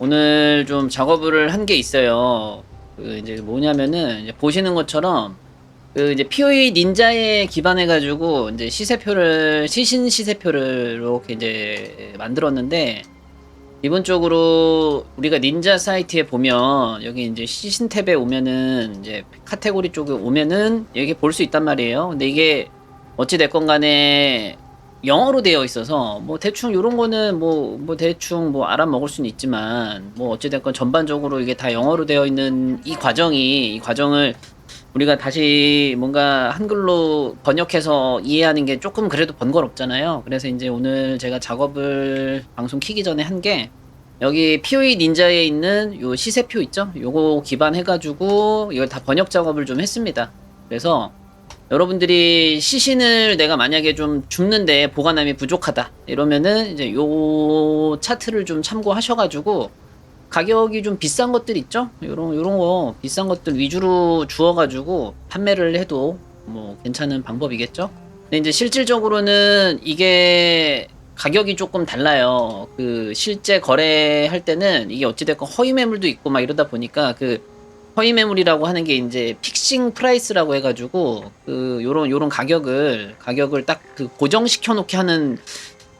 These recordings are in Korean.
오늘 좀 작업을 한 게 있어요. 그 이제 뭐냐면은 이제 보시는 것처럼 그 이제 POE 닌자에 기반해 가지고 이제 시세표를 시신 시세표를 이렇게 이제 만들었는데 기본적으로 우리가 닌자 사이트에 보면 여기 이제 시신 탭에 오면은 이제 카테고리 쪽에 오면은 여기 볼 수 있단 말이에요. 근데 이게 어찌 됐건 간에 영어로 되어 있어서 뭐 대충 요런 거는 뭐 뭐 대충 뭐 알아먹을 수는 있지만 뭐 어찌 됐건 전반적으로 이게 다 영어로 되어 있는 이 과정이 이 과정을 우리가 다시 뭔가 한글로 번역해서 이해하는 게 조금 그래도 번거롭잖아요. 그래서 이제 오늘 제가 작업을 방송 키기 전에 한 게 여기 POE 닌자에 있는 요 시세표 있죠? 요거 기반해가지고 이걸 다 번역 작업을 좀 했습니다. 그래서 여러분들이 시신을 내가 만약에 좀 줍는데 보관함이 부족하다 이러면은 이제 요 차트를 좀 참고하셔가지고 가격이 좀 비싼 것들 있죠? 요런 요런 거 비싼 것들 위주로 주어가지고 판매를 해도 뭐 괜찮은 방법이겠죠? 근데 이제 실질적으로는 이게 가격이 조금 달라요. 그 실제 거래할 때는 이게 어찌됐건 허위 매물도 있고 막 이러다 보니까 그 허위 매물이라고 하는 게 이제 픽싱 프라이스라고 해가지고 그 요런 요런 가격을 가격을 딱 그 고정시켜 놓게 하는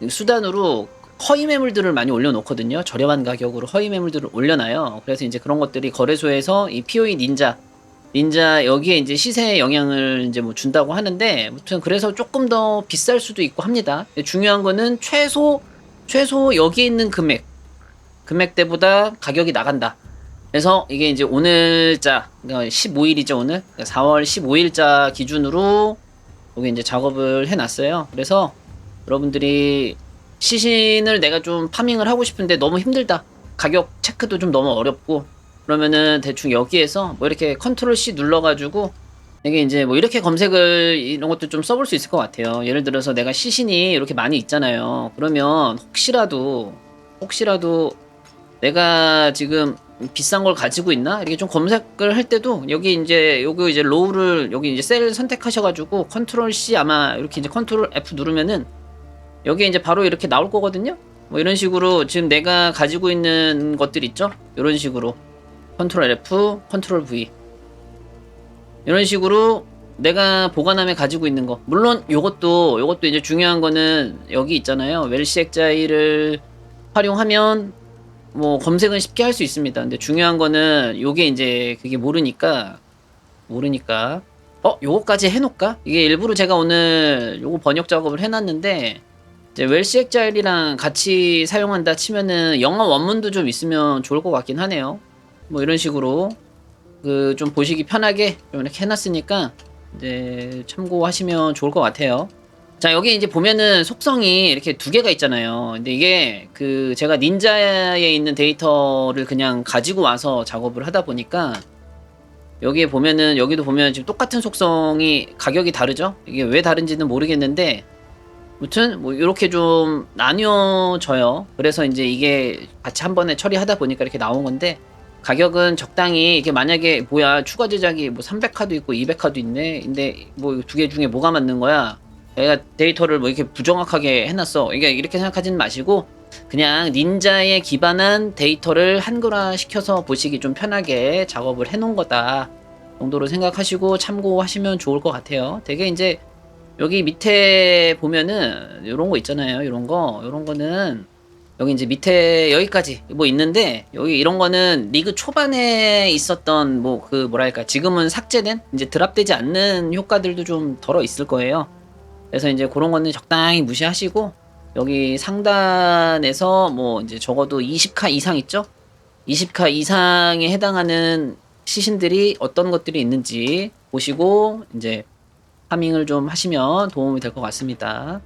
수단으로 허위 매물들을 많이 올려놓거든요. 저렴한 가격으로 허위 매물들을 올려놔요. 그래서 이제 그런 것들이 거래소에서 이 POE 닌자 닌자 여기에 이제 시세에 영향을 이제 뭐 준다고 하는데 아무튼 그래서 조금 더 비쌀 수도 있고 합니다. 중요한 거는 최소 최소 여기에 있는 금액 금액대보다 가격이 나간다. 그래서 이게 이제 오늘자 그러니까 15일이죠 오늘 4월 15일자 기준으로 여기 이제 작업을 해놨어요. 그래서 여러분들이 시신을 내가 좀 파밍을 하고 싶은데 너무 힘들다. 가격 체크도 좀 너무 어렵고 그러면은 대충 여기에서 뭐 이렇게 컨트롤 C 눌러가지고 이게 이제 뭐 이렇게 검색을 이런 것도 좀 써볼 수 있을 것 같아요. 예를 들어서 내가 시신이 이렇게 많이 있잖아요. 그러면 혹시라도 혹시라도 내가 지금 비싼 걸 가지고 있나 이렇게 좀 검색을 할 때도 여기 이제 여기 이제 로우를 여기 이제 셀 선택하셔가지고 컨트롤 C 아마 이렇게 이제 컨트롤 F 누르면은 여기 이제 바로 이렇게 나올 거거든요. 뭐 이런 식으로 지금 내가 가지고 있는 것들 있죠? 이런 식으로 컨트롤 F, 컨트롤 V 이런 식으로 내가 보관함에 가지고 있는 거 물론 요것도 요것도 이제 중요한 거는 여기 있잖아요. 웰시 액자이를 활용하면 뭐 검색은 쉽게 할 수 있습니다. 근데 중요한 거는 요게 이제 그게 모르니까 모르니까 어 요거까지 해놓을까? 이게 일부러 제가 오늘 요거 번역 작업을 해놨는데 이제 웰시 액자일이랑 같이 사용한다 치면은 영어 원문도 좀 있으면 좋을 것 같긴 하네요. 뭐 이런 식으로 그 좀 보시기 편하게 좀 이렇게 해놨으니까 이제 참고하시면 좋을 것 같아요. 자 여기 이제 보면은 속성이 이렇게 두 개가 있잖아요. 근데 이게 그 제가 닌자에 있는 데이터를 그냥 가지고 와서 작업을 하다 보니까 여기에 보면은 여기도 보면 지금 똑같은 속성이 가격이 다르죠. 이게 왜 다른지는 모르겠는데 무튼 뭐 이렇게 좀 나뉘어져요. 그래서 이제 이게 같이 한 번에 처리하다 보니까 이렇게 나온 건데 가격은 적당히 이게 만약에 뭐야 추가 제작이 뭐 300카도 있고 200카도 있네. 근데 뭐 두 개 중에 뭐가 맞는 거야? 내가 데이터를 뭐 이렇게 부정확하게 해놨어. 이게 이렇게 생각하지는 마시고 그냥 닌자에 기반한 데이터를 한글화 시켜서 보시기 좀 편하게 작업을 해놓은 거다 정도로 생각하시고 참고하시면 좋을 것 같아요. 되게 이제 여기 밑에 보면은 이런 거 있잖아요. 이런 거, 이런 거는 여기 이제 밑에 여기까지 뭐 있는데 여기 이런 거는 리그 초반에 있었던 뭐 그 뭐랄까 지금은 삭제된 이제 드랍되지 않는 효과들도 좀 덜어 있을 거예요. 그래서 이제 그런 거는 적당히 무시하시고 여기 상단에서 뭐 이제 적어도 20카 이상 있죠? 20카 이상에 해당하는 시신들이 어떤 것들이 있는지 보시고 이제 파밍을 좀 하시면 도움이 될 것 같습니다.